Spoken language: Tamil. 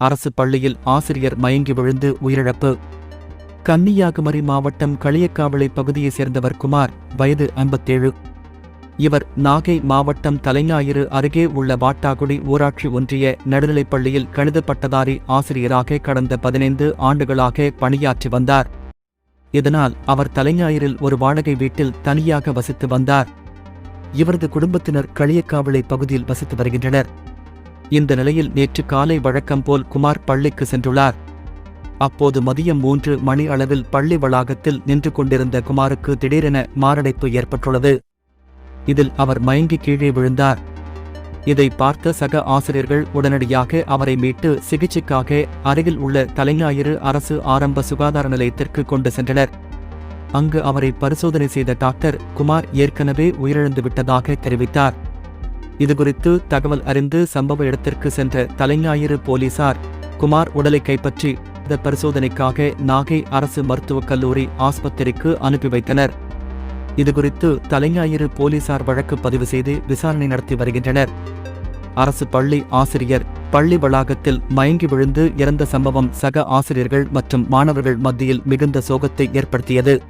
அரசு பள்ளியில் ஆசிரியர் மயங்கி விழுந்து உயிரிழப்பு. கன்னியாகுமரி மாவட்டம் களியக்காவிளை பகுதியைச் சேர்ந்தவர் குமார் வயது ஐம்பத்தேழு. இவர் நாகை மாவட்டம் தலைஞாயிறு அருகே உள்ள வாட்டாகுடி ஊராட்சி ஒன்றிய நடுநிலைப் பள்ளியில் கணித பட்டதாரி ஆசிரியராக கடந்த பதினைந்து ஆண்டுகளாக பணியாற்றி வந்தார். இதனால் அவர் தலைஞாயிறில் ஒரு வாடகை வீட்டில் தனியாக வசித்து வந்தார். இவரது குடும்பத்தினர் களியக்காவிளை பகுதியில் வசித்து வருகின்றனர். இந்த நிலையில் நேற்று காலை வழக்கம் போல் குமார் பள்ளிக்கு சென்றுள்ளார். அப்போது மதியம் மூன்று மணி அளவில் பள்ளி வளாகத்தில் நின்று கொண்டிருந்த குமாருக்கு திடீரென மாரடைப்பு ஏற்பட்டுள்ளது. இதில் அவர் மயங்கி கீழே விழுந்தார். இதை பார்த்த சக ஆசிரியர்கள் உடனடியாக அவரை மீட்டு சிகிச்சைக்காக அருகில் உள்ள தலைஞாயிறு அரசு ஆரம்ப சுகாதார நிலையத்திற்கு கொண்டு சென்றனர். அங்கு அவரை பரிசோதனை செய்த டாக்டர் குமார் ஏற்கனவே உயிரிழந்து விட்டதாக தெரிவித்தார். இதுகுறித்து தகவல் அறிந்து சம்பவ இடத்திற்கு சென்ற தலைஞாயிறு போலீசார் குமார் உடலை கைப்பற்றி இந்த பரிசோதனைக்காக நாகை அரசு மருத்துவக் கல்லூரி ஆஸ்பத்திரிக்கு அனுப்பி வைத்தனர். இதுகுறித்து தலைஞாயிறு போலீசார் வழக்கு பதிவு செய்து விசாரணை நடத்தி வருகின்றனர். அரசு பள்ளி ஆசிரியர் பள்ளி வளாகத்தில் மயங்கி விழுந்து இறந்த சம்பவம் சக ஆசிரியர்கள் மற்றும் மாணவர்கள் மத்தியில் மிகுந்த சோகத்தை ஏற்படுத்தியது.